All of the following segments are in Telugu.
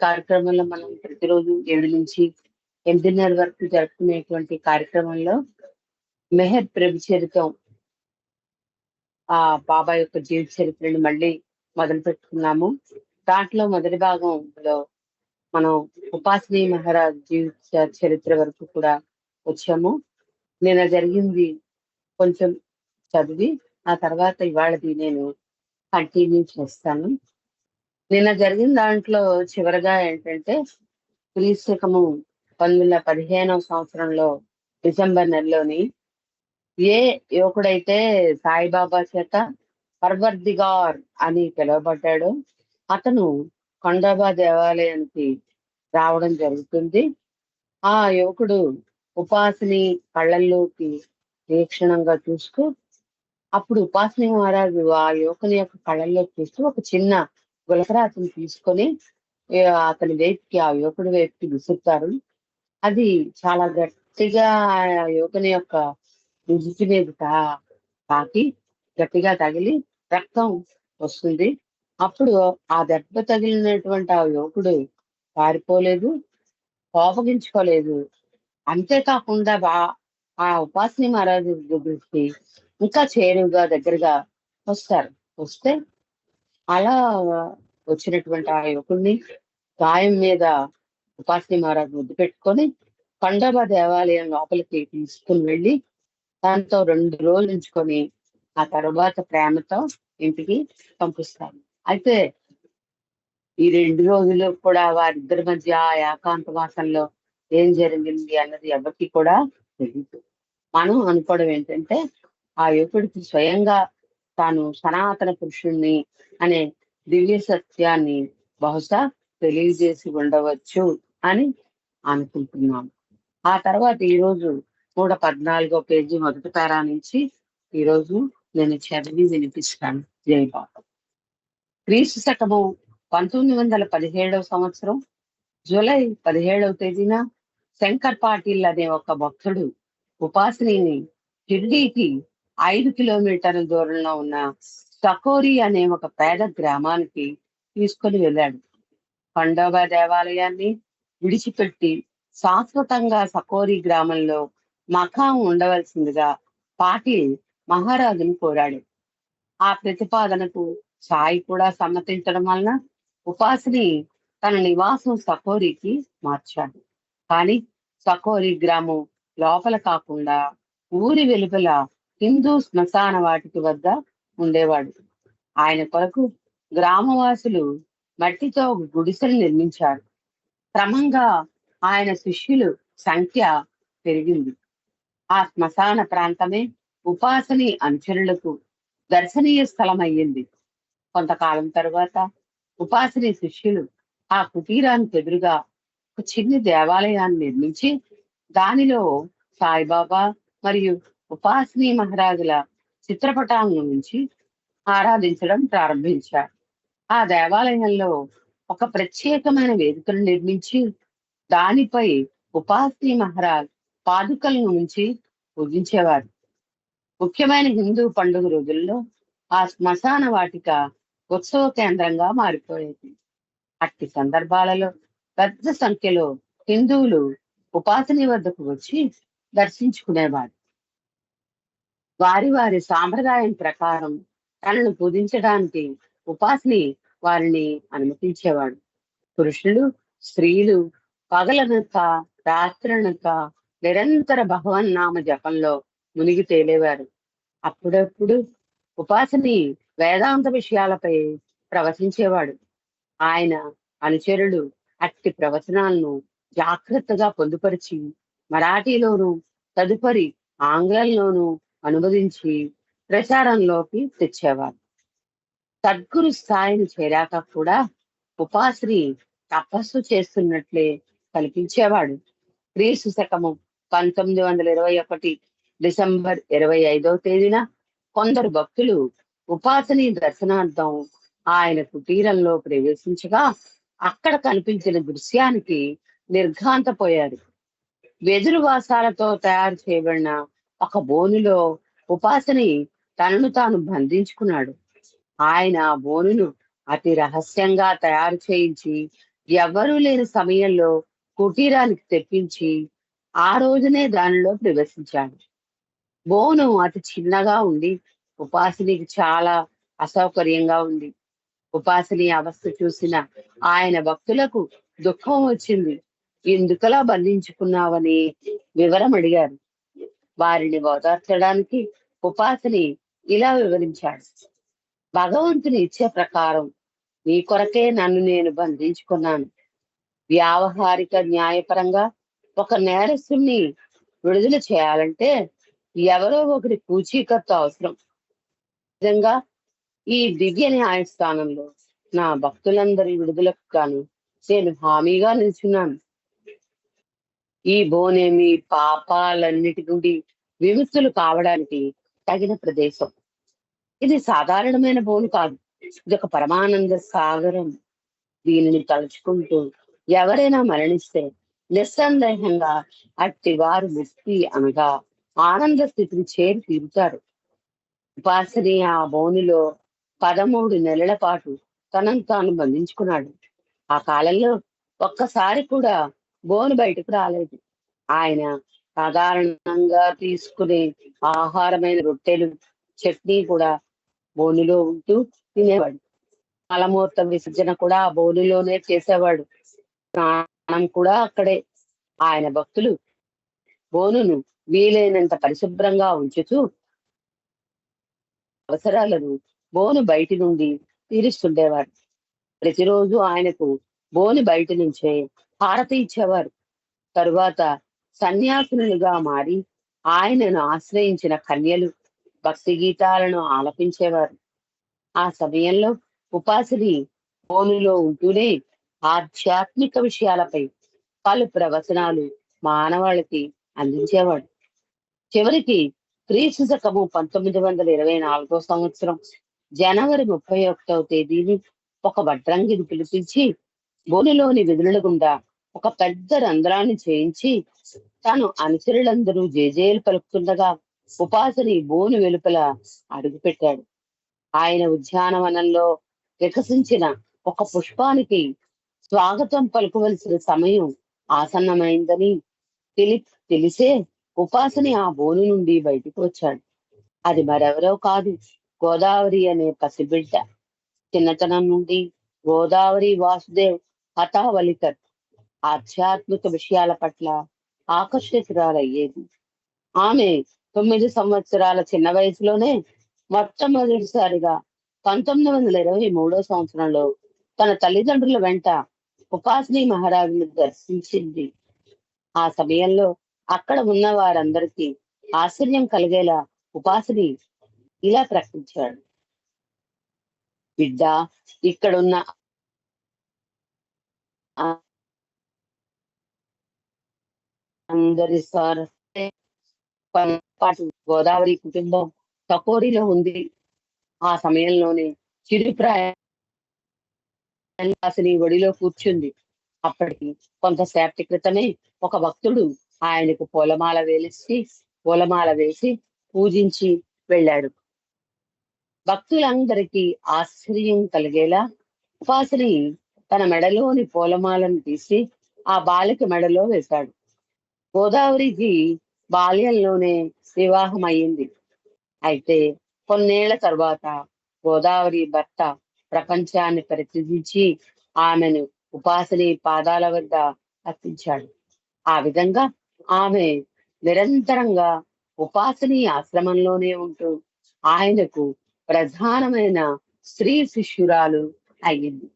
కార్యక్రమంలో మనం ప్రతిరోజు ఏడు నుంచి ఎనిమిదిన్నర వరకు జరుపుకునేటువంటి కార్యక్రమంలో మెహర్ ప్రభు చరిత్రం ఆ బాబా యొక్క జీవిత చరిత్రని మళ్ళీ మొదలు పెట్టుకున్నాము. దాంట్లో మొదటి భాగంలో మనం ఉపాసని మహారాజ్ జీవిత చరిత్ర వరకు కూడా వచ్చాము. నిన్న జరిగింది కొంచెం చదివి ఆ తర్వాత ఇవాళది నేను కంటిన్యూ చేస్తాను. నిన్న జరిగిన దాంట్లో చివరగా ఏంటంటే క్రీస్తకము పంతొమ్మిది వందల పదిహేనవ సంవత్సరంలో డిసెంబర్ నెలలోని ఏ యువకుడైతే సాయిబాబా చేత పర్వర్దిగార్ అని పిలువబడ్డాడు అతను కొండాబా దేవాలయానికి రావడం జరుగుతుంది. ఆ యువకుడు ఉపాసిని కళ్ళల్లోకి తీక్షణంగా చూస్తూ అప్పుడు ఉపాసని మహారాజు ఆ యువకుని యొక్క కళ్ళల్లోకి చూస్తూ ఒక చిన్న గులకరాతను తీసుకొని అతని వైపుకి ఆ యువకుడి వైపుకి విసురుతారు. అది చాలా గట్టిగా ఆ యువకుని యొక్క నుదుటి మీద తాకి గట్టిగా తగిలి రక్తం వస్తుంది. అప్పుడు ఆ దెబ్బ తగిలినటువంటి ఆ యువకుడు పారిపోలేదు కోపగించుకోలేదు. అంతేకాకుండా బా ఆ ఉపాసని మహారాజు దగ్గరికి ఇంకా చేరువుగా దగ్గరగా వస్తారు. వస్తే అలా వచ్చినటువంటి ఆ యువకుడిని గాయం మీద ఉపాసని మహారాజ్ ముద్దు పెట్టుకొని పండబ దేవాలయం లోపలికి తీసుకుని వెళ్ళి దాంతో రెండు రోజులు ఉంచుకొని ఆ తర్వాత ప్రేమతో ఇంటికి పంపిస్తారు. అయితే ఈ రెండు రోజులు కూడా వారిద్దరి మధ్య ఆ ఏకాంత మాసంలో ఏం జరిగింది అన్నది ఎవరికి కూడా తెలియదు మనం అనుకోవడం ఏంటంటే ఆ యువకుడికి స్వయంగా తాను సనాతన పురుషుణ్ణి అనే దివ్య సత్యాన్ని బహుశా తెలియజేసి ఉండవచ్చు అని అనుకుంటున్నాం ఆ తర్వాత ఈ రోజు నూట పద్నాలుగో పేజీ మొదటి పేరా నుంచి ఈ రోజు నేను చదివి వినిపిస్తాను. జయబాబు క్రీస్తు శకము పంతొమ్మిది వందల పదిహేడవ సంవత్సరం జూలై పదిహేడవ తేదీన శంకర్ పాటిల్ అనే ఒక భక్తుడు ఉపాసిని షిర్డీకి ఐదు కిలోమీటర్ల దూరంలో ఉన్న సకోరి అనే ఒక పేద గ్రామానికి తీసుకొని వెళ్ళాడు. ఖండోబా దేవాలయాన్ని విడిచిపెట్టి శాశ్వతంగా సకోరి గ్రామంలో మఖాం ఉండవలసిందిగా పాటిల్ మహారాజును కోరాడు. ఆ ప్రతిపాదనకు సాయి కూడా సమ్మతించడం వలన ఉపాసిని తన నివాసం సకోరికి మార్చాడు. కానీ సకోరి గ్రామం లోపల కాకుండా ఊరి వెలుపల హిందూ శ్మశాన వాటికి వద్ద ఉండేవాడు. ఆయన కొరకు గ్రామవాసులు మట్టితో ఒక గుడిసెలు నిర్మించారు. క్రమంగా ఆయన శిష్యులు సంఖ్య పెరిగింది. ఆ శ్మశాన ప్రాంతమే ఉపాసని అనుచరులకు దర్శనీయ స్థలం అయ్యింది కొంతకాలం తరువాత ఉపాసని శిష్యులు ఆ కుటీరానికి ఎదురుగా ఒక చిన్ని దేవాలయాన్ని నిర్మించి దానిలో సాయిబాబా మరియు ఉపాసిని మహారాజుల చిత్రపటాలను ఉంచి ఆరాధించడం ప్రారంభించారు. ఆ దేవాలయంలో ఒక ప్రత్యేకమైన వేదికను నిర్మించి దానిపై ఉపాసని మహారాజ్ పాదుకలను ఉంచి పూజించేవారు. ముఖ్యమైన హిందూ పండుగ రోజుల్లో ఆ శ్మశాన వాటిక ఉత్సవ కేంద్రంగా మారిపోయేది. అట్టి సందర్భాలలో పెద్ద సంఖ్యలో హిందువులు ఉపాసని వద్దకు వచ్చి దర్శించుకునేవారు. వారి వారి సాంప్రదాయం ప్రకారం తనను పూజించడానికి ఉపాసని వారిని అనుమతించేవాడు. పురుషులు స్త్రీలు పగలనక రాత్రనక నిరంతర భగవన్నామ జపంలో మునిగి తేలేవారు. అప్పుడప్పుడు ఉపాసని వేదాంత విషయాలపై ప్రవచించేవాడు. ఆయన అనుచరులు అట్టి ప్రవచనాలను జాగ్రత్తగా పొందుపరిచి మరాఠీలోను తదుపరి ఆంగ్లంలోను అనువదించి ప్రచారంలోకి తెచ్చేవారు. సద్గురు స్థాయిని చేరాక కూడా ఉపాసిని తపస్సు చేస్తున్నట్లే కల్పించేవాడు. క్రీస్తు శకము పంతొమ్మిది వందల ఇరవై ఒకటి డిసెంబర్ ఇరవై ఐదవ తేదీన కొందరు భక్తులు ఉపాసని దర్శనార్థం ఆయన కుటీరంలో ప్రవేశించగా అక్కడ కనిపించిన దృశ్యానికి నిర్ఘాంతపోయారు. వెదురు వాసాలతో తయారు చేయబడిన ఒక బోనులో ఉపాసని తనను తాను బంధించుకున్నాడు. ఆయన బోనును అతి రహస్యంగా తయారు చేయించి ఎవ్వరూ లేని సమయంలో కుటీరానికి తెప్పించి ఆ రోజునే దానిలో ప్రవేశించాడు. బోను అతి చిన్నగా ఉండి ఉపాసనికి చాలా అసౌకర్యంగా ఉంది. ఉపాసని అవస్థ చూసిన ఆయన భక్తులకు దుఃఖం వచ్చింది. ఎందుకలా బంధించుకున్నావని? వివరం అడిగారు. వారిని ఓదార్చడానికి ఉపాసిని ఇలా వివరించాడు. భగవంతుని ఇచ్చే ప్రకారం నీ కొరకే నన్ను నేను బంధించుకున్నాను. వ్యావహారిక న్యాయపరంగా ఒక నేరస్తుని విడుదల చేయాలంటే ఎవరో ఒకరి పూచీకత్తు అవసరం. నిజంగా ఈ దివ్య న్యాయస్థానంలో నా భక్తులందరి విడుదలకు గాను నేను హామీగా నిల్చున్నాను. ఈ బోనేమి పాపాలన్నిటి నుండి విముక్తులు కావడానికి తగిన ప్రదేశం. ఇది సాధారణమైన బోను కాదు. ఇది ఒక పరమానంద సాగరం. దీనిని తలుచుకుంటూ ఎవరైనా మరణిస్తే నిస్సందేహంగా అట్టి వారు ముక్తి అనగా ఆనంద స్థితిని చేరి తీరుతారు. ఉపాసని ఆ బోనులో పదమూడు నెలల పాటు తనను తాను బంధించుకున్నాడు. ఆ కాలంలో ఒక్కసారి కూడా బోను బయటకు రాలేదు. ఆయన సాధారణంగా తీసుకునే ఆహారమైన రొట్టెలు చట్నీ కూడా బోనులో ఉంటూ తినేవాడు. మలమూర్త విసర్జన కూడా ఆ బోనులోనే చేసేవాడు. స్నానం కూడా అక్కడే. ఆయన భక్తులు బోనును వీలైనంత పరిశుభ్రంగా ఉంచుతూ అవసరాలను బోను బయటి నుండి తీరుస్తుండేవారు. ప్రతిరోజు ఆయనకు బోను బయట నుంచే హారతి ఇచ్చేవారు తరువాత సన్యాసులుగా మారి ఆయనను ఆశ్రయించిన కన్యలు భక్తి గీతాలను ఆలపించేవారు. ఆ సమయంలో ఉపాసిని ఫోనులో ఉంటూనే ఆధ్యాత్మిక విషయాలపై పలు ప్రవచనాలు మానవాళికి అందించేవాడు. చివరికి క్రీస్తు శకము పంతొమ్మిది వందల ఇరవై నాలుగో సంవత్సరం జనవరి ముప్పై ఒకటవ తేదీని ఒక వడ్రంగిని పిలిపించి బోనిలోని విధుల గుండా ఒక పెద్ద రంధ్రాన్ని చేయించి తాను అనుచరులందరూ జేజేలు పలుకుతుండగా ఉపాసని బోను వెలుపల అడుగుపెట్టాడు. ఆయన ఉద్యానవనంలో వికసించిన ఒక పుష్పానికి స్వాగతం పలుకవలసిన సమయం ఆసన్నమైందని తెలి తెలిసే ఉపాసని ఆ బోను నుండి బయటికి వచ్చాడు. అది మరెవరో కాదు గోదావరి అనే పసిబిడ్డ. చిన్నతనం నుండి గోదావరి వాసుదేవ్ హతావలికర్ ఆధ్యాత్మిక విషయాల పట్ల ఆకర్షితురాలయ్యేది. ఆమె తొమ్మిది సంవత్సరాల చిన్న వయసులోనే మొట్టమొదటిసారిగా పంతొమ్మిది వందల ఇరవై మూడో సంవత్సరంలో తన తల్లిదండ్రుల వెంట ఉపాసిని మహారాజును దర్శించింది. ఆ సమయంలో అక్కడ ఉన్న వారందరికీ ఆశ్చర్యం కలిగేలా ఉపాసిని ఇలా ప్రకటించాడు. బిడ్డ ఇక్కడున్న అందరి సార్ పాటు గోదావరి కుటుంబం తకోరిలో ఉంది. ఆ సమయంలోనే చిరుప్రాయ ఒడిలో కూర్చుంది. అప్పటికి కొంతసేపటి క్రితమే ఒక భక్తుడు ఆయనకు పూలమాల వేలిసి పూలమాల వేసి పూజించి వెళ్ళాడు. భక్తులందరికీ ఆశ్చర్యం కలిగేలా ఉపాసని తన మెడలోని పూలమాలను తీసి ఆ బాలిక మెడలో వేశాడు. గోదావరికి బాల్యంలోనే వివాహం అయ్యింది అయితే కొన్నేళ్ళ తర్వాత గోదావరి భర్త ప్రపంచాన్ని పరిత్యజించి ఆమెను ఉపాసని పాదాల వద్ద అర్పించాడు. ఆ విధంగా ఆమె నిరంతరంగా ఉపాసని ఆశ్రమంలోనే ఉంటూ ఆయనకు ప్రధానమైన స్త్రీ శిష్యురాలు అయ్యింది.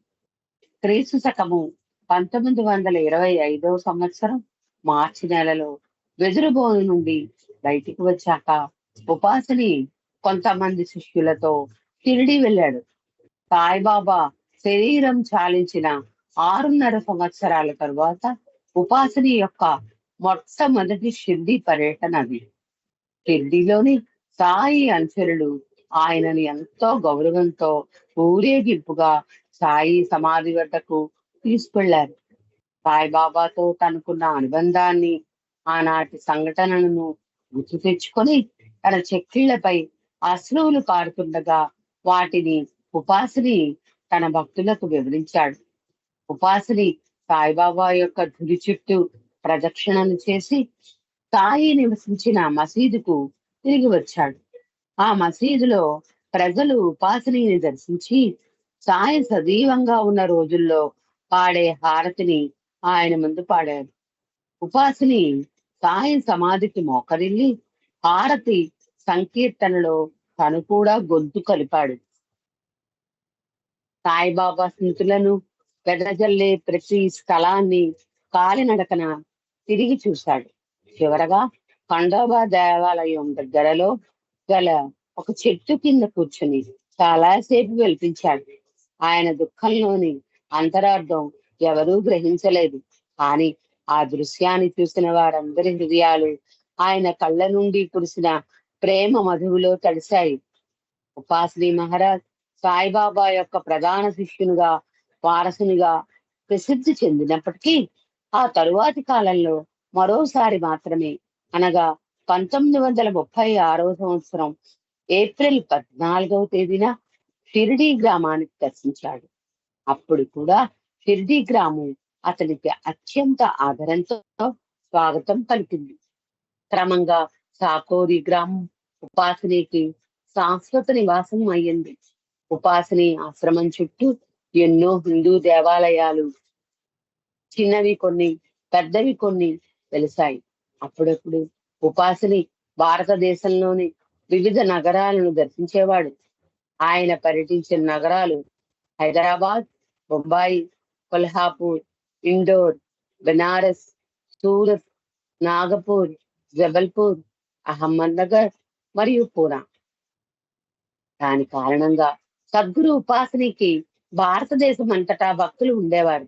క్రీస్తు శకము పంతొమ్మిది వందల ఇరవై ఐదవ సంవత్సరం మార్చి నెలలో వెదురుబోను నుండి బయటికి వచ్చాక ఉపాసని కొంతమంది శిష్యులతో తిరిగి వెళ్ళాడు. సాయిబాబా శరీరం చాలించిన ఆరున్నర సంవత్సరాల తరువాత ఉపాసని యొక్క మొట్టమొదటి షిర్డి పర్యటన అది. షిర్డిలోని సాయి అనుచరులు ఆయనని ఎంతో గౌరవంతో ఊరేగింపుగా సాయి సమాధి వద్దకు తీసుకెళ్ళారు. సాయిబాబాతో తనకున్న అనుబంధాన్ని ఆనాటి సంఘటనలను గుర్తు తెచ్చుకొని తన చెక్కిళ్ళపై అశ్రువులు పారుతుండగా వాటిని ఉపాసిని తన భక్తులకు వివరించాడు. ఉపాసిని సాయిబాబా యొక్క ధులి చుట్టూ ప్రదక్షిణలు చేసి సాయి నివసించిన మసీదుకు తిరిగి వచ్చాడు. ఆ మసీదులో ప్రజలు ఉపాసిని దర్శించి సాయి సజీవంగా ఉన్న రోజుల్లో పాడే హారతిని ఆయన ముందు పాడారు ఉపాసిని సాయి సమాధికి మోకరిల్లి హారతి సంకీర్తనలో తను కూడా గొంతు కలిపాడు. సాయిబాబా స్మృతులను వెదజల్లే ప్రతి స్థలాన్ని కాలినడకన తిరిగి చూశాడు. చివరగా ఖండోబా దేవాలయం దగ్గరలో గల ఒక చెట్టు కింద కూర్చుని చాలాసేపు వెలిపించాడు ఆయన దుఃఖంలోని అంతరార్థం ఎవరూ గ్రహించలేదు. కానీ ఆ దృశ్యాన్ని చూసిన వారందరి హృదయాలు ఆయన కళ్ళ నుండి కురిసిన ప్రేమ మధువులో తడిశాయి. ఉపాసిని మహారాజ్ సాయిబాబా యొక్క ప్రధాన శిష్యునిగా వారసునిగా ప్రసిద్ధి చెందినప్పటికీ ఆ తరువాతి కాలంలో మరోసారి మాత్రమే అనగా పంతొమ్మిది వందల ముప్పై ఆరవ సంవత్సరం ఏప్రిల్ పద్నాలుగవ తేదీన షిరిడీ గ్రామానికి దర్శించాడు. అప్పుడు కూడా షిరిడి అతనికి అత్యంత ఆదరంతో స్వాగతం పలికింది. క్రమంగా సాకోరి గ్రామం ఉపాసనకి శాశ్వత నివాసం అయ్యింది. ఉపాసని ఆశ్రమం చుట్టూ ఎన్నో హిందూ దేవాలయాలు చిన్నవి కొన్ని పెద్దవి కొన్ని వెలిసాయి అప్పుడప్పుడు ఉపాసని భారతదేశంలోని వివిధ నగరాలను దర్శించేవాడు. ఆయన పర్యటించిన నగరాలు హైదరాబాద్ బొంబాయి కొల్హాపూర్ ఇండోర్ బెనారస్ సూరత్ నాగపూర్ జబల్పూర్ అహ్మద్నగర్ మరియు పూనా దాని కారణంగా సద్గురు ఉపాసనకి భారతదేశం అంతటా భక్తులు ఉండేవారు.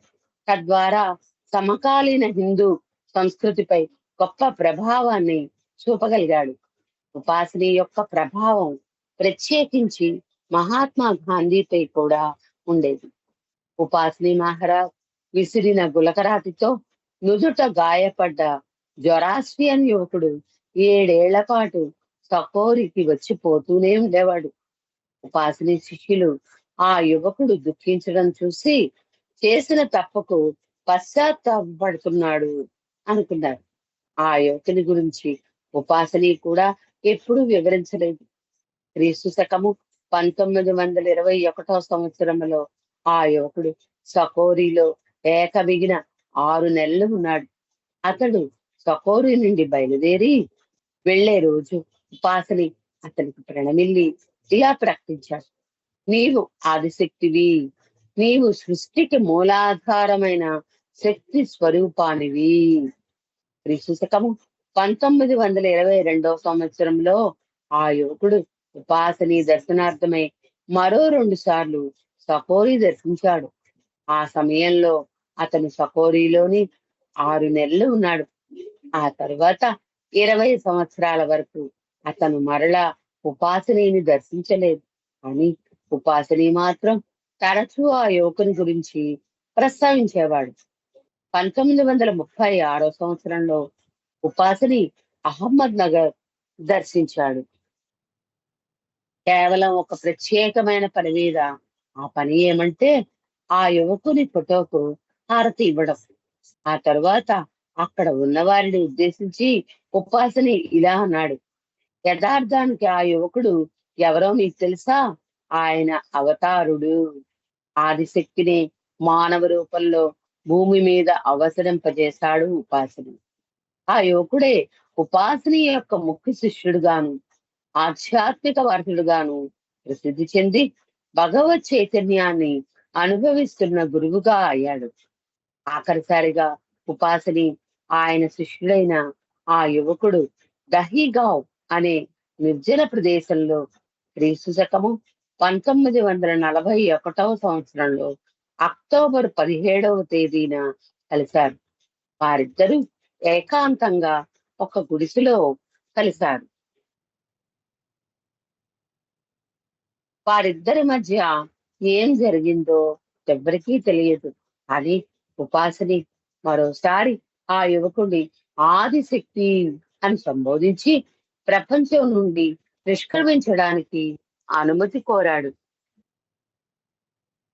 తద్వారా సమకాలీన హిందూ సంస్కృతిపై గొప్ప ప్రభావాన్ని చూపగలిగాడు. ఉపాసని యొక్క ప్రభావం ప్రత్యేకించి మహాత్మా గాంధీపై కూడా ఉండేది. ఉపాసిని మహారాజ్ విసిరిన గులకరాతితో నుదుట గాయపడ్డ జొరాస్ట్రియన్ యువకుడు ఏడేళ్ళ పాటు సకోరికి వచ్చి పోతూనే ఉండేవాడు. ఉపాసని శిష్యులు ఆ యువకుడు దుఃఖించడం చూసి చేసిన తప్పకు పశ్చాత్తాపడుతున్నాడు అనుకున్నారు. ఆ యువకుని గురించి ఉపాసని కూడా ఎప్పుడూ వివరించలేదు. క్రీస్తు శకము పంతొమ్మిది వందల ఇరవై ఒకటో సంవత్సరంలో ఆ యువకుడు సకోరిలో ఏకమిగిన ఆరు నెలలు ఉన్నాడు. అతడు సకోరి నుండి బయలుదేరి వెళ్ళే రోజు ఉపాసని అతనికి ప్రణమిల్లి ఇలా ప్రకటించాడు నీవు ఆదిశక్తివి నీవు సృష్టికి మూలాధారమైన శక్తి స్వరూపానివి. శకము పంతొమ్మిది వందల ఇరవై రెండవ సంవత్సరంలో ఆ యువకుడు ఉపాసని దర్శనార్థమై మరో రెండు సార్లు సకోరి దర్శించాడు. ఆ సమయంలో అతను సకోరిలోని ఆరు నెలలు ఉన్నాడు. ఆ తర్వాత ఇరవై సంవత్సరాల వరకు అతను మరలా ఉపాసనిని దర్శించలేదు. అని ఉపాసని మాత్రం తరచూ ఆ యువకుని గురించి ప్రస్తావించేవాడు. పంతొమ్మిది వందల ముప్పై ఆరో సంవత్సరంలో ఉపాసని అహ్మద్ నగర్ దర్శించాడు. కేవలం ఒక ప్రత్యేకమైన పని మీద ఆ పని ఏమంటే ఆ యువకుని ఫోటోకు హారతి ఇవ్వడం. ఆ తర్వాత అక్కడ ఉన్న వారిని ఉద్దేశించి ఉపాసని ఇలా అన్నాడు. యథార్థానికి ఆ యువకుడు ఎవరో మీకు తెలుసా? ఆయన అవతారుడు. ఆదిశక్తిని మానవ రూపంలో భూమి మీద అవసరింపజేశాడు ఉపాసని ఆ యువకుడే ఉపాసని యొక్క ముఖ్య శిష్యుడుగాను ఆధ్యాత్మిక వర్ధుడుగాను ప్రసిద్ధి చెంది భగవత్ చైతన్యాన్ని అనుభవిస్తున్న గురువుగా అయ్యాడు. ఆఖరిసారిగా ఉపాసని ఆయన శిష్యుడైన ఆ యువకుడు దహిగావ్ అనే నిర్జన ప్రదేశంలో క్రీస్తు శకము పంతొమ్మిది వందల నలభై ఒకటవ సంవత్సరంలో అక్టోబర్ పదిహేడవ తేదీన కలిశారు. వారిద్దరూ ఏకాంతంగా ఒక గుడిసెలో కలిశారు. వారిద్దరి మధ్య ఏం జరిగిందో ఎవరికీ తెలియదు. అని ఉపాసని మరోసారి ఆ యువకుడిని ఆదిశక్తి అని సంబోధించి ప్రపంచం నుండి నిష్క్రమించడానికి అనుమతి కోరాడు.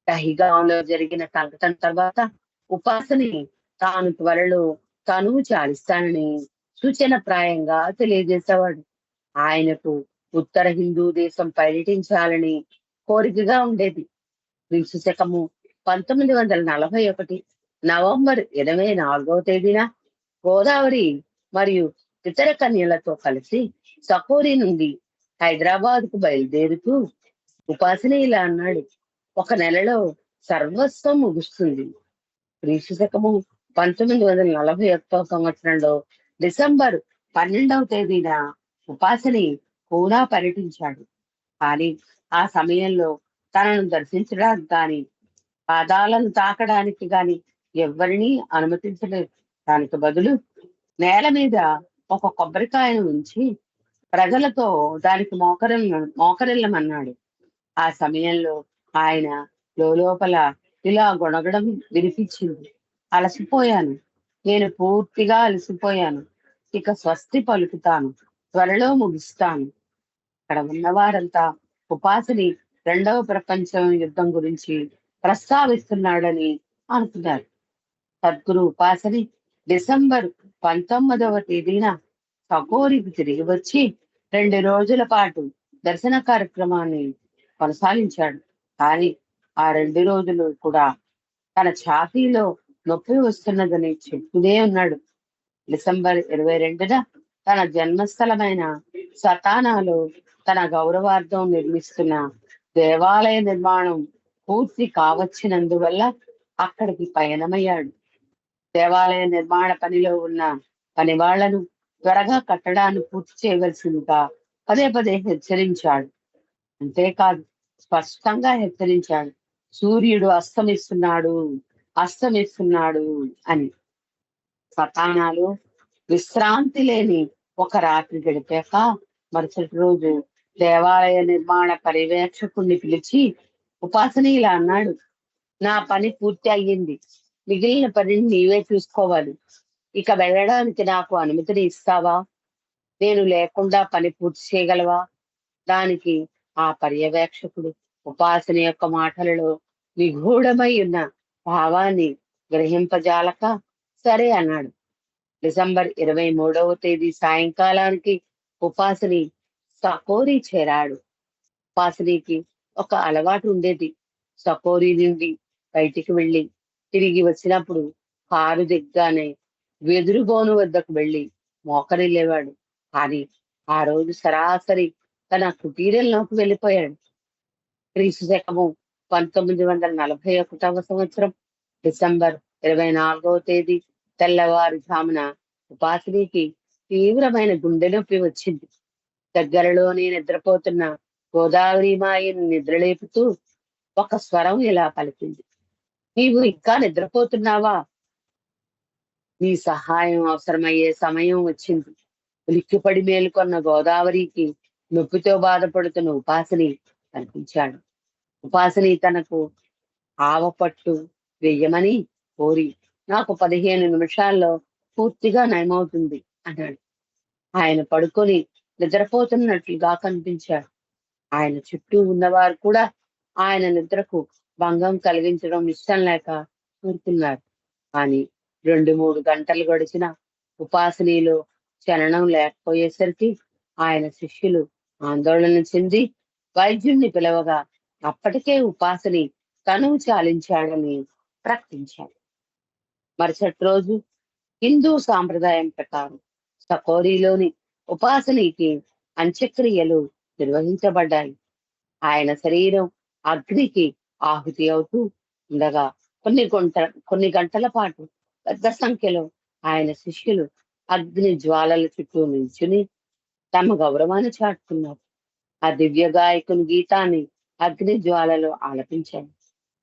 దహిగాంలో జరిగిన సంఘటన తర్వాత ఉపాసని తాను త్వరలో తనువు చాలిస్తానని సూచన ప్రాయంగా తెలియజేసేవాడు. ఆయనకు ఉత్తర హిందూ దేశం పర్యటించాలని కోరికగా ఉండేది. క్రీస్తు శకము పంతొమ్మిది వందల నలభై ఒకటి నవంబర్ ఇరవై నాలుగవ తేదీన గోదావరి మరియు ఇతర కన్యలతో కలిసి సకోరి నుండి హైదరాబాద్కు బయలుదేరుతూ ఉపాసన ఇలా అన్నాడు. ఒక నెలలో సర్వస్వం ముగుస్తుంది. క్రీస్తు శకము పంతొమ్మిది వందల నలభై ఒకటో సంవత్సరంలో డిసెంబర్ పన్నెండవ తేదీన ఉపాసని కూడా పర్యటించాడు కానీ ఆ సమయంలో తనను దర్శించడానికి కానీ పాదాలను తాకడానికి గాని ఎవరిని అనుమతించలేదు. దానికి బదులు నేల మీద ఒక కొబ్బరికాయను ఉంచి ప్రజలతో దానికి మోకరిల్ల మోకరిల్లమన్నాడు. ఆ సమయంలో ఆయన లోపల ఇలా గొడగడం వినిపించింది. అలసిపోయాను. నేను పూర్తిగా అలసిపోయాను. ఇక స్వస్తి పలుకుతాను. త్వరలో ముగిస్తాను. అక్కడ ఉన్నవారంతా ఉపాసిని రెండవ ప్రపంచ యుద్ధం గురించి ప్రస్తావిస్తున్నాడని అనుకున్నారు. సద్గురు ఉపాసని డిసెంబర్ పంతొమ్మిదవ తేదీన సకోరికి తిరిగి వచ్చి రెండు రోజుల పాటు దర్శన కార్యక్రమాన్ని కొనసాగించాడు. కానీ ఆ రెండు రోజులు కూడా తన ఛాతీలో నొప్పి వస్తున్నదని చెప్తూనే ఉన్నాడు. డిసెంబర్ ఇరవై రెండున తన జన్మస్థలమైన సతానాలో తన గౌరవార్థం నిర్మిస్తున్న దేవాలయ నిర్మాణం పూర్తి కావచ్చినందువల్ల అక్కడికి పయనమయ్యాడు. దేవాలయ నిర్మాణ పనిలో ఉన్న పనివాళ్ళను త్వరగా కట్టడాన్ని పూర్తి చేయవలసిందిగా పదే పదే హెచ్చరించాడు. అంతేకాదు స్పష్టంగా హెచ్చరించాడు. సూర్యుడు అస్తమిస్తున్నాడు అస్తమిస్తున్నాడు అని. సతానాలు విశ్రాంతి లేని ఒక రాత్రి గడిపాక మరుసటి రోజు దేవాలయ నిర్మాణ పర్యవేక్షకుణ్ణి పిలిచి ఉపాసన ఇలా అన్నాడు. నా పని పూర్తి అయ్యింది. మిగిలిన పనిని నీవే చూసుకోవాలి. ఇక వెళ్ళడానికి నాకు అనుమతిని ఇస్తావా? నేను లేకుండా పని పూర్తి చేయగలవా? దానికి ఆ పర్యవేక్షకుడు ఉపాసన యొక్క మాటలలో నిగూఢమై ఉన్న భావాన్ని గ్రహింపజాలక సరే అన్నాడు. డిసెంబర్ ఇరవై మూడవ తేదీ సాయంకాలానికి ఉపాసని సకోరి చేరాడు. ఉపాసనికి ఒక అలవాటు ఉండేది. సకోరి నుండి బయటికి వెళ్ళి తిరిగి వచ్చినప్పుడు కారు దిగ్గానే వెదురుబోను వద్దకు వెళ్ళి మోకరిల్లేవాడు. కానీ ఆ రోజు సరాసరి తన కుటీరంలోకి వెళ్ళిపోయాడు. క్రీస్తు శకము పంతొమ్మిది వందల నలభై ఒకటవ సంవత్సరం డిసెంబర్ ఇరవై నాలుగవ తేదీ తెల్లవారుజామున ఉపాసనీకి తీవ్రమైన గుండె నొప్పి వచ్చింది. దగ్గరలోనే నిద్రపోతున్న గోదావరి మాయను నిద్రలేపుతూ ఒక స్వరం ఇలా పలికింది. నీవు ఇంకా నిద్రపోతున్నావా? నీ సహాయం అవసరమయ్యే సమయం వచ్చింది. ఉలిక్కిపడి మేలుకొన్న గోదావరికి నొప్పితో బాధపడుతున్న ఉపాసని కనిపించాడు. ఉపాసని తనకు ఆవపట్టు వెయ్యమని కోరి నాకు పదిహేను నిమిషాల్లో పూర్తిగా నయమవుతుంది అన్నాడు. ఆయన పడుకొని నిద్రపోతున్నట్లుగా కనిపించాడు. ఆయన చుట్టూ ఉన్నవారు కూడా ఆయన నిద్రకు భంగం కలిగించడం ఇష్టం లేక కూరుకున్నారు కానీ రెండు మూడు గంటలు గడిచిన ఉపాసనీలో చలనం లేకపోయేసరికి ఆయన శిష్యులు ఆందోళన చెంది వైద్యుణ్ణి పిలవగా అప్పటికే ఉపాసని తనువు చాలించాడని ప్రకటించాడు మరుసటి రోజు హిందూ సాంప్రదాయం ప్రకారం సకోరీలోని ఉపాసనకి అంత్యక్రియలు నిర్వహించబడ్డాయి. ఆయన శరీరం అగ్నికి ఆహుతి అవుతూ ఉండగా కొన్ని గంట కొన్ని గంటల పాటు పెద్ద సంఖ్యలో ఆయన శిష్యులు అగ్ని జ్వాలల చుట్టూ నిల్చుని తమ గౌరవాన్ని చాటుకున్నారు ఆ దివ్య గాయకుని గీతాన్ని అగ్ని జ్వాలలో ఆలపించారు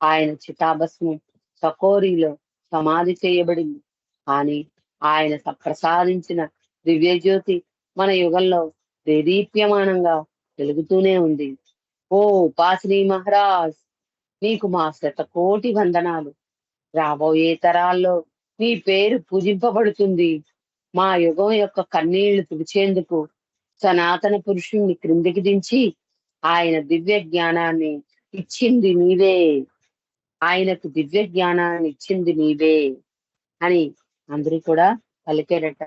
ఆయన చితాభస్మం సకోరీలో సమాధి చేయబడింది. కానీ ఆయన ప్రసాదించిన దివ్యజ్యోతి మన యుగంలో దేదీప్యమానంగా వెలుగుతూనే ఉంది. ఓ ఉపాసిని మహారాజ్ నీకు మా శతకోటి వందనాలు. రాబోయే తరాల్లో నీ పేరు పూజింపబడుతుంది. మా యుగం యొక్క కన్నీళ్ళు తుడిచేందుకు సనాతన పురుషుణ్ణి క్రిందికి దించి ఆయన దివ్య జ్ఞానాన్ని ఇచ్చింది నీవే. ఆయనకు దివ్య జ్ఞానాన్ని ఇచ్చింది నీవే అని అందరూ కూడా పలికారట.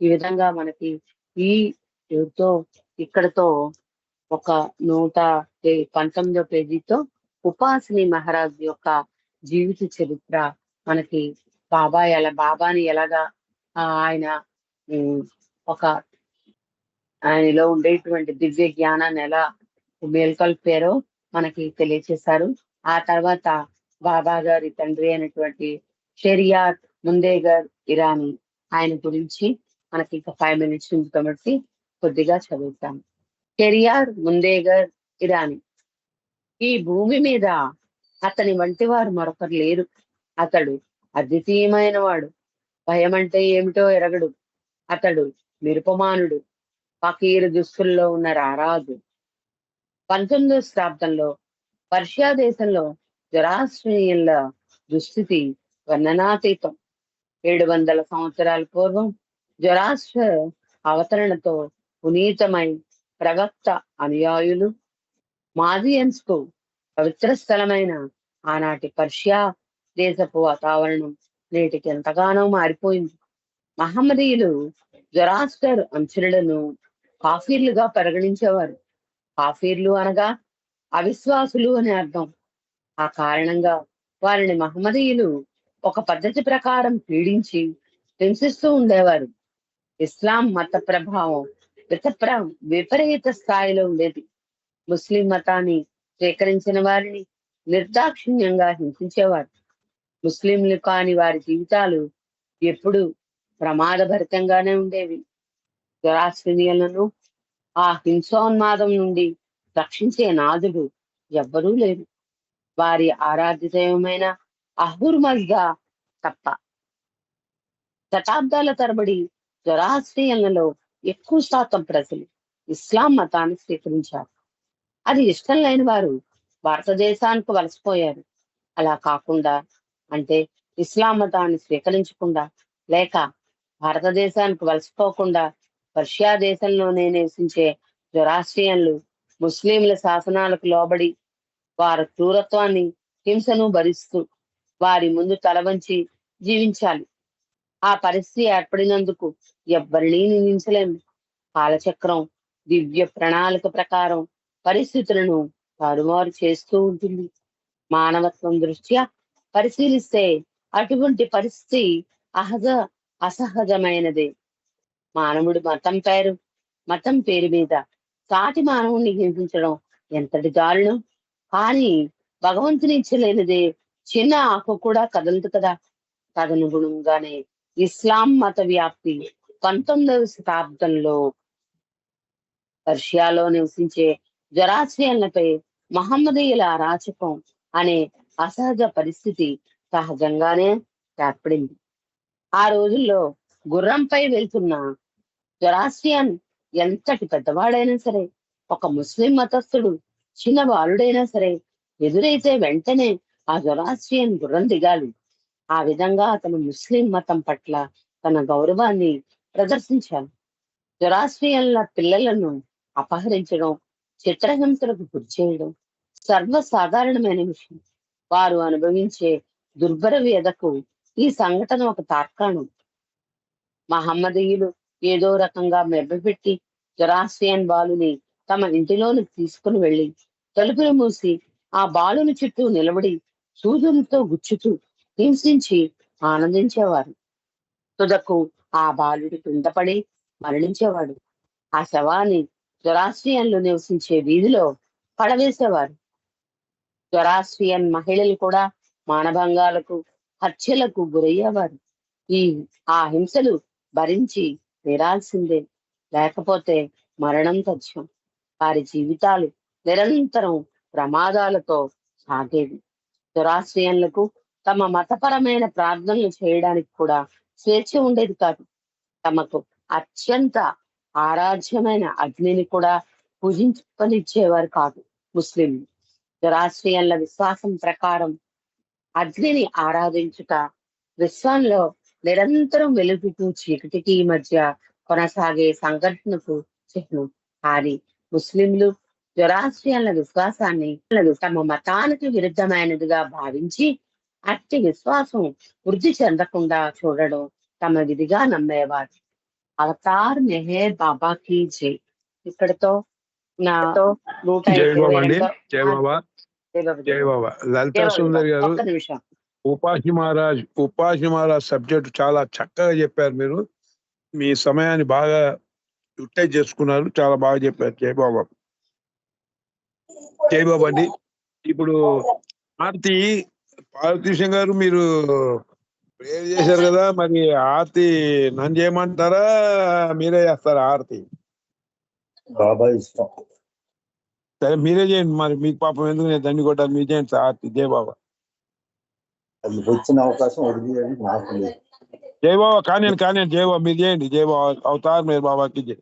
ఈ విధంగా మనకి ఈ తో ఇక్కడతో ఒక నూట పంతొమ్మిదో పేజీతో ఉపాసిని మహారాజ్ యొక్క జీవిత చరిత్ర మనకి బాబా ఎలా బాబాని ఎలాగా ఆ, ఆయన ఒక ఆయనలో ఉండేటువంటి దివ్య జ్ఞానాన్ని ఎలా మేల్కొల్పారో మనకి తెలియచేశారు. ఆ తర్వాత బాబా గారి తండ్రి అయినటువంటి షెరియార్ ముందేగర్ ఇరానీ ఆయన గురించి మనకి ఇంకా ఫైవ్ మినిట్స్ ఉంది కాబట్టి కొద్దిగా చదువుతాం. షెరియార్ ముందేగర్ ఇరానీ. ఈ భూమి మీద అతని వంటి వారు మరొకరు లేరు. అతడు అద్వితీయమైన వాడు భయం అంటే ఏమిటో ఎరగడు. అతడు నిరుపమానుడు. పకీరు దుస్తుల్లో ఉన్న రారాజు. పంతొమ్మిదవ శతాబ్దంలో పర్షియా దేశంలో జరాశ్రయుల దుస్థితి వర్ణనాతీతం. ఏడు వందల సంవత్సరాల పూర్వం జరాశ్ర అవతరణతో పునీతమై ప్రవక్త అనుయాయులు మాజియన్స్కు పవిత్ర స్థలమైన ఆనాటి పర్షియా దేశపు వాతావరణం నేటికి ఎంతగానో మారిపోయింది. మహమ్మదీయులు జొరాస్టర్ అంశులను కాఫీర్లుగా పరిగణించేవారు. కాఫీర్లు అనగా అవిశ్వాసులు అని అర్థం. ఆ కారణంగా వారిని మహమ్మదీయులు ఒక పద్ధతి ప్రకారం పీడించి హింసిస్తూ ఉండేవారు. ఇస్లాం మత ప్రభావం వితప్ర విపరీత స్థాయిలో ఉండేది. ముస్లిం మతాన్ని స్వీకరించిన వారిని నిర్దాక్షిణ్యంగా హింసించేవారు. ముస్లింలు కాని వారి జీవితాలు ఎప్పుడు ప్రమాదభరితంగానే ఉండేవి. జరాశ్రనీయులను ఆ హింసోన్మాదం నుండి రక్షించే నాదుడు ఎవ్వరూ లేరు. వారి ఆరాధ్య దైవమైన అహుర్ తప్ప. శతాబ్దాల తరబడి జరాశ్రీయులలో ఎక్కువ శాతం ప్రజలు ఇస్లాం మతాన్ని స్వీకరించారు. అది ఇష్టం లేని వారు భారతదేశానికి వలసపోయారు. అలా కాకుండా అంటే ఇస్లాం మతాన్ని స్వీకరించకుండా లేక భారతదేశానికి వలసపోకుండా పర్షియా దేశంలోనే నివసించే జొరాస్ట్రియన్లు ముస్లింల శాసనాలకు లోబడి వారి క్రూరత్వాన్ని హింసను భరిస్తూ వారి ముందు తలవంచి జీవించాలి. ఆ పరిస్థితి ఏర్పడినందుకు ఎవరినీ నిందించలేము. కాలచక్రం దివ్య ప్రణాళిక ప్రకారం పరిస్థితులను తారుమారు చేస్తూ ఉంటుంది. మానవత్వం దృష్ట్యా పరిశీలిస్తే అటువంటి పరిస్థితి అహజ అసహజమైనదే. మానవుడి మతం పేరు మతం పేరు మీద సాటి మానవుణ్ణి హింసించడం ఎంతటి దారుణం? కానీ భగవంతుని ఇచ్చలేనిదే చిన్న ఆకు కూడా కదలదు కదా. తదనుగుణంగానే ఇస్లాం మత వ్యాప్తి పంతొమ్మిదవ శతాబ్దంలో పర్షియాలో నివసించే జరాశయాలపై మహమ్మదీయుల అరాచకం అనే అసహజ పరిస్థితి సహజంగానే ఏర్పడింది. ఆ రోజుల్లో గుర్రంపై వెళ్తున్న జొరాస్ట్రియన్ ఎంతటి పెద్దవాడైనా సరే ఒక ముస్లిం మతస్థుడు చిన్న బాలుడైనా సరే ఎదురైతే వెంటనే ఆ జొరాస్ట్రియన్ గుర్రం దిగాలి. ఆ విధంగా అతను ముస్లిం మతం పట్ల తన గౌరవాన్ని ప్రదర్శించాలి జొరాస్ట్రియన్ల పిల్లలను అపహరించడం చిత్రహింసలకు గురి చేయడం సర్వసాధారణమైన విషయం. వారు అనుభవించే దుర్భర వేదకు ఈ సంఘటన ఒక తార్కాణం. మహమ్మదీయులు ఏదో రకంగా మెబ్బపెట్టి జొరాస్ట్రియన్ బాలుని తమ ఇంటిలోనికి తీసుకుని వెళ్ళి తలుపులు మూసి ఆ బాలుని చుట్టూ నిలబడి సూదులతో గుచ్చుతూ హింసించి ఆనందించేవారు. తుదకు ఆ బాలుడి కింద మరణించేవాడు. ఆ శవాన్ని జొరాస్ట్రియన్లు నివసించే వీధిలో పడవేసేవారు. జొరాస్ట్రియన్ మహిళలు కూడా మానభంగాలకు హత్యలకు గురయ్యేవారు. ఈ ఆ హింసలు భరించి తీరాల్సిందే. లేకపోతే మరణం తథ్యం. వారి జీవితాలు నిరంతరం ప్రమాదాలతో సాగేవి. దురాశ్రయన్లకు తమ మతపరమైన ప్రార్థనలు చేయడానికి కూడా స్వేచ్ఛ ఉండేది కాదు. తమకు అత్యంత ఆరాధ్యమైన అగ్నిని కూడా పూజించనిచ్చేవారు కాదు ముస్లింలు. దురాశ్రయన్ల విశ్వాసం ప్రకారం అగ్నిని ఆరాధించుట విశ్వంలో నిరంతరం వెలుగుకు చీకటికి మధ్య కొనసాగే సంఘటనకు చిహ్నం. కానీ ముస్లింలు జొరాస్ట్రియన్ల విశ్వాసాన్ని తమ మతానికి విరుద్ధమైనదిగా భావించి అట్టి విశ్వాసం వృద్ధి చెందకుండా చూడడం తమ విధిగా నమ్మేవారు. అవతార్ మెహర్ బాబాకి జై. ఇక్కడతో నాతో నూట బాబా బాబా. బాబా, బాబా. లలితా బాబా. సుందర్ గారు ఉపాసి మహారాజ్ ఉపాసి మహారాజ్ సబ్జెక్ట్ చాలా చక్కగా చెప్పారు మీరు. మీ సమయాన్ని బాగా యూటిలైజ్ చేసుకున్నారు చాలా బాగా చెప్పారు. జై బాబా. జై బాబా అండి. ఇప్పుడు ఆర్తి పార్వతీశం గారు మీరు ప్రేయర్ చేశారు కదా మరి ఆర్తి నన్ను చేయమంటారా? మీరే చేస్తారా ఆర్తి? బాబా ఇష్టం. సరే మీరే చేయండి. మరి మీకు పాపం ఎందుకు నేను దండి కొట్టాలి? మీరు చేయండి సార్ ఆర్తి. జై బాబా. అది వచ్చిన అవకాశం నాకు లేదు. జై బాబా కానీ కానీ జై బాబా మీరు చేయండి జై బాబా అవతార్ మీరు బాబాకి జై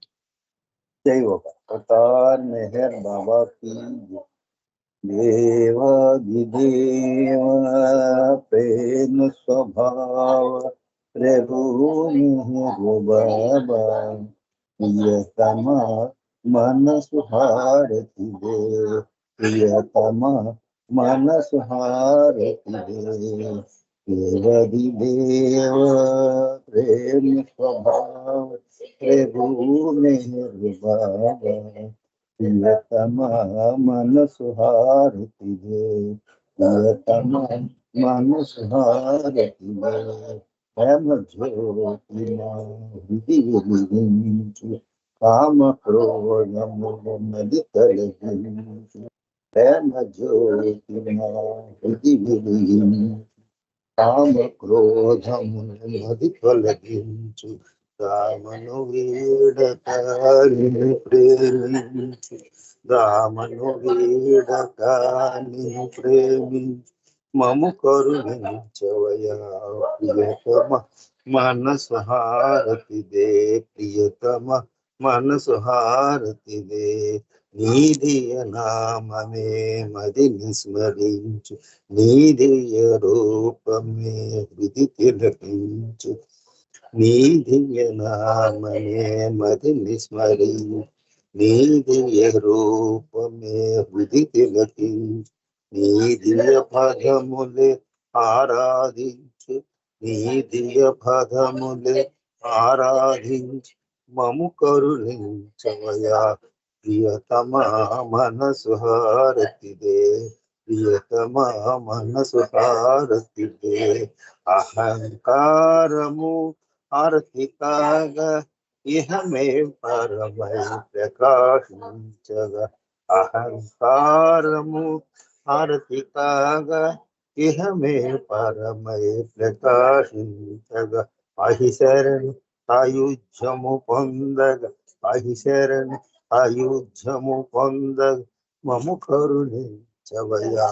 జై బాబా అవతార్ మెహర్ బాబా की దేవాదిదేవ ప్రేమ స్వభావ ప్రభు మెహరు బాబా ప్రియతమ మనసు హారతి దే ప్రియతమ మనసు హారతి దే దేవది దేవ ప్రేమ స్వభావ ప్రభు మెహరు బాబా ప్రియతమ మనసు హారతి దే ప్రియతమ మనసు హారతి దే ప్రేమ జ్యోతి మా హృది వెలిగించు కామ క్రోధములు కామ క్రోధమును మది తొలగించు రామను వీడకాని ప్రేమించు రామను వీడకాని ప్రేమించు మము కరుణించవయా ప్రియతమ మనసు దే ప్రియతమ మనసు హారతి దే నీదియ నామమే మది నిస్మరించు నీదియ రూపమే హృది తిలకించు. నీదియ నామే మది నిస్మరించు నీదియ రూపమే హృది తిలకించు. నీదియ పదములే ఆరాధించు నీదియ పదములే ఆరాధించు. మము కరుణించవయా ప్రియతమ మనసు హారతిదే ప్రియతమ మనసు హారతిదే అహంకారము హారతి కాగా ఇహమే పరమై ప్రకాశించగా అహంకారము హారతి కాగా ఇహమే పరమై ప్రకాశించగా అహిశరణ్ ఆయుధ్యము పొందగా అహిశరణ్ ఆయుధ్యము పొందగా మము కరుణించవయా